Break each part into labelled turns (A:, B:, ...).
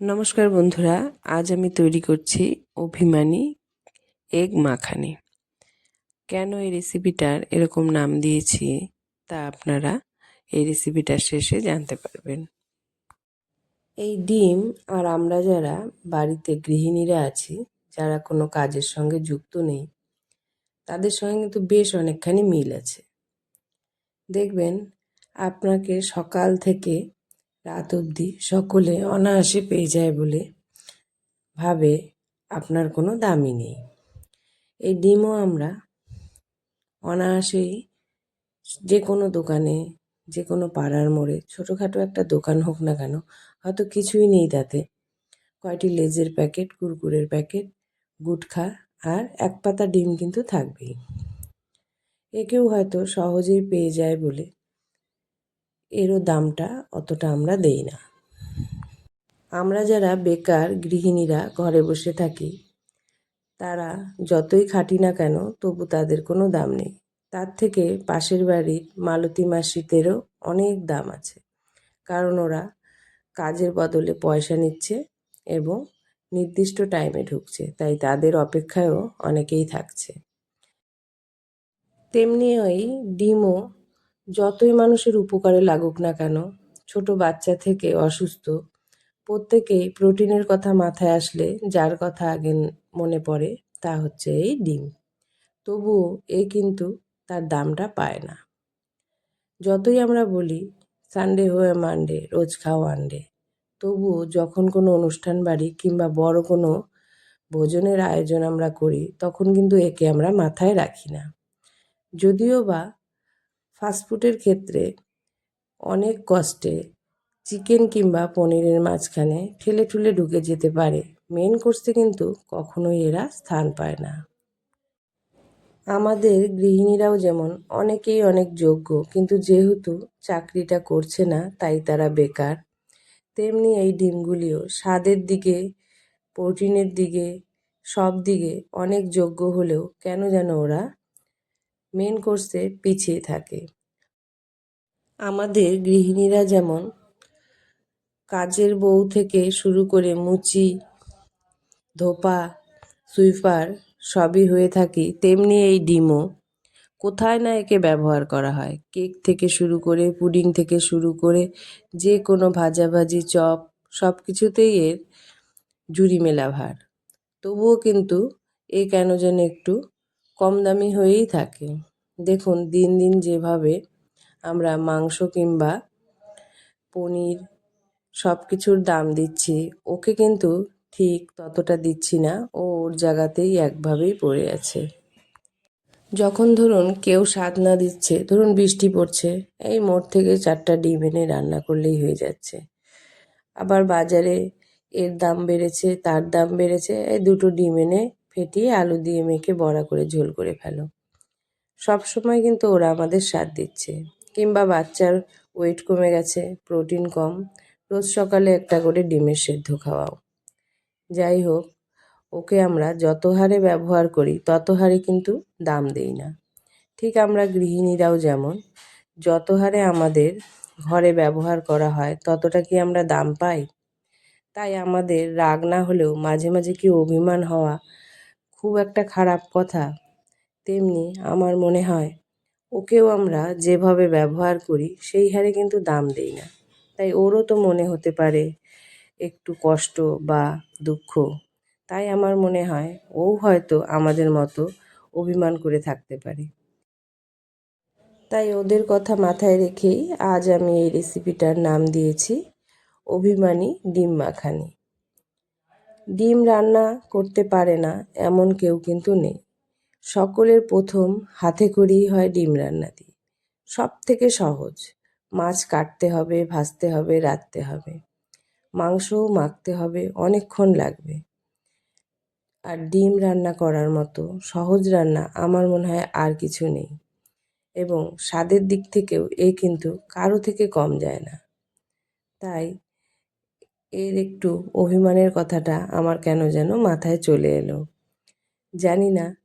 A: নমস্কার বন্ধুরা, আজ আমি তৈরি করছি অভিমানী এগ মাখানি। কেন এই রেসিপিটার এরকম নাম দিয়েছি তা আপনারা এই রেসিপিটার শেষে জানতে পারবেন। এই ডিম আর আমরা যারা বাড়িতে গৃহিণীরা আছি, যারা কোনো কাজের সঙ্গে যুক্ত নেই, তাদের সঙ্গে কিন্তু বেশ অনেকখানি মিল আছে। দেখবেন, আপনাকে সকাল থেকে রাত অবধি সকলে অনায়াসে পেয়ে যায় বলে ভাবে আপনার কোনো দামই নেই। এই ডিমও আমরা অনায়াসেই যে কোনো দোকানে, যে কোনো পাড়ার মোড়ে, ছোটোখাটো একটা দোকান হোক না কেন, হয়তো কিছুই নেই তাতে। কয়টি লেজের প্যাকেট, কুরকুরের প্যাকেট, গুটখা আর এক পাতা ডিম কিন্তু থাকবেই। একেও হয়তো সহজেই পেয়ে যায় বলে এরও দামটা অতটা আমরা দেই না। আমরা যারা বেকার গৃহিণীরা ঘরে বসে থাকি, তারা যতই খাটি না কেন, তবু তাদের কোনো দাম নেই। তার থেকে পাশের বাড়ির মালতী মাসিদেরও অনেক দাম আছে। কারণ ওরা কাজের বদলে পয়সা নিচ্ছে এবং নির্দিষ্ট টাইমে ঢুকছে, তাই তাদের অপেক্ষায়ও অনেকেই থাকছে। তেমনি ওই ডিমও যতই মানুষের উপকারে লাগুক না কেন, ছোট বাচ্চা থেকে অসুস্থ, প্রত্যেকেই প্রোটিনের কথা মাথায় আসলে যার কথা আগে মনে পড়ে তা হচ্ছে এই ডিম। তবুও এ কিন্তু তার দামটা পায় না। যতই আমরা বলি, সানডে হয়ে মানডে, রোজ খাও আন্ডে, তবুও যখন কোনো অনুষ্ঠান বাড়ি কিংবা বড় কোনো ভোজনের আয়োজন আমরা করি, তখন কিন্তু একে আমরা মাথায় রাখি না। যদিও বা ফাস্টফুডের ক্ষেত্রে অনেক কষ্টে চিকেন কিংবা পনিরের মাঝখানে ঠেলে ঠুলে ঢুকে যেতে পারে। মেন কোর্সে কিন্তু কখনোই এরা স্থান পায় না। আমাদের গৃহিণীরাও যেমন অনেকেই অনেক যোগ্য, কিন্তু যেহেতু চাকরিটা করছে না, তাই তারা বেকার, তেমনি এই ডিমগুলিও স্বাদের দিকে প্রোটিনের দিকে, সব দিকে অনেক যোগ্য হলেও কেন যেন ওরা মেন কোর্সে পিছিয়ে থাকে। আমাদের গৃহিণীরা যেমন কাজের বউ থেকে শুরু করে মুচি, ধোপা, সুইপার সবই হয়ে থাকি, তেমনি এই ডিমও। কোথায় না একে ব্যবহার করা হয়। কেক থেকে শুরু করে, পুডিং থেকে শুরু করে, যে কোনো ভাজাভাজি, চপ সব কিছুতেই এর জুড়ি মেলা ভার। তবুও কিন্তু এ কেন যেন একটু কম দামি হয়েই থাকে। দেখুন, দিন দিন যেভাবে আমরা মাংস কিংবা পনির সব কিছুর দাম দিচ্ছি, ওকে কিন্তু ঠিক ততটা দিচ্ছি না, ও ওর জায়গাতেই একভাবেই পড়ে আছে। যখন ধরুন কেউ স্বাদ না দিচ্ছে, ধরুন বৃষ্টি পড়ছে, এই মোড় থেকে চারটা ডিম এনে রান্না করলেই হয়ে যাচ্ছে। আবার বাজারে এর দাম বেড়েছে, তার দাম বেড়েছে, এই দুটো ডিম এনে ফেটিয়ে আলু দিয়ে মেখে বড়া করে ঝোল করে ফেলো। সব সময় কিন্তু ওরা আমাদের স্বাদ দিচ্ছে। কিংবা বাচ্চার ওয়েট কমে গেছে, প্রোটিন কম, রোজ সকালে একটা করে ডিমের সেদ্ধ খাওয়াও। যাই হোক, ওকে আমরা যত হারে ব্যবহার করি, তত হারে কিন্তু দাম দেই না। ঠিক আমরা গৃহিণীরাও যেমন, যত হারে আমাদের ঘরে ব্যবহার করা হয়, ততটা কি আমরা দাম পাই? তাই আমাদের রাগ না হলেও মাঝে মাঝে কি অভিমান হওয়া খুব একটা খারাপ কথা। তেমনি আমার মনে হয়, ওকেও আমরা যেভাবে ব্যবহার করি, সেই হারে কিন্তু দাম দেই না। তাই ওরও তো মনে হতে পারে একটু কষ্ট বা দুঃখ। তাই আমার মনে হয়, ও হয়তো আমাদের মতো অভিমান করে থাকতে পারে। তাই ওদের কথা মাথায় রেখেই আজ আমি এই রেসিপিটার নাম দিয়েছি, অভিমানী ডিম মাখানি। ডিম রান্না করতে পারে না, এমন কেউ কিন্তু নেই। সকলের প্রথম হাতে করেই হয় ডিম রান্না দিয়ে। সব থেকে সহজ, মাছ কাটতে হবে, ভাজতে হবে, রাঁধতে হবে। মাংসও মাখতে হবে, অনেকক্ষণ লাগবে। আর ডিম রান্না করার মতো সহজ রান্না আমার মনে হয় আর কিছু নেই। এবং স্বাদের দিক থেকেও এ কিন্তু কারও থেকে কম যায় না। তাই এর একটু অভিমানের কথাটা আমার কেন যেন মাথায় চলে এলো। জানি না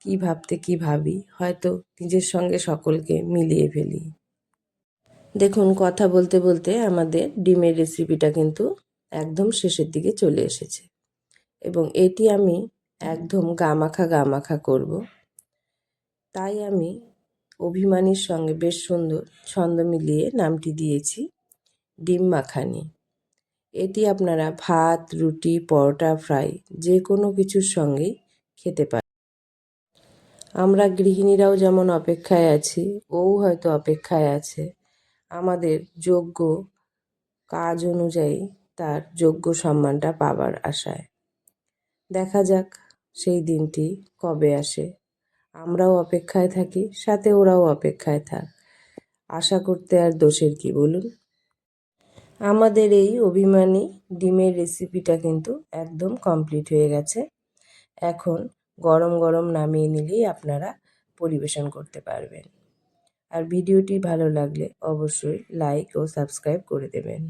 A: কী ভাবতে কী ভাবি, হয়তো নিজের সঙ্গে সকলকে মিলিয়ে ফেলি। দেখুন, কথা বলতে বলতে আমাদের ডিমের রেসিপিটা কিন্তু একদম শেষের দিকে চলে এসেছে। এবং এটি আমি একদম গামাখা গামাখা করব। তাই আমি অভিমানীর সঙ্গে বেশ সুন্দর ছন্দ মিলিয়ে নামটি দিয়েছি, ডিম মাখানি। এটি আপনারা ভাত, রুটি, পরোটা, ফ্রাই যে কোনো কিছুর সঙ্গেই খেতে পারেন। আমরা গৃহিণীরাও যেমন অপেক্ষায় আছি ও হয়তো অপেক্ষায় আছে। আমাদের যোগ্য কাজ অনুযায়ী তার যোগ্য সম্মানটা পাবার আশায়। দেখা যাক সেই দিনটি কবে আসে। আমরাও অপেক্ষায় থাকি, সাথে ওরাও অপেক্ষায় থাক। আশা করতে আর দোষের কি বলুন? আমাদের এই অভিমানী ডিমের রেসিপিটা কিন্তু একদম কমপ্লিট হয়ে গেছে। এখন গরম গরম নামিয়ে নিলেই আপনারা পরিবেশন করতে পারবেন। আর ভিডিওটি ভালো লাগলে অবশ্যই লাইক ও সাবস্ক্রাইব করে দেবেন।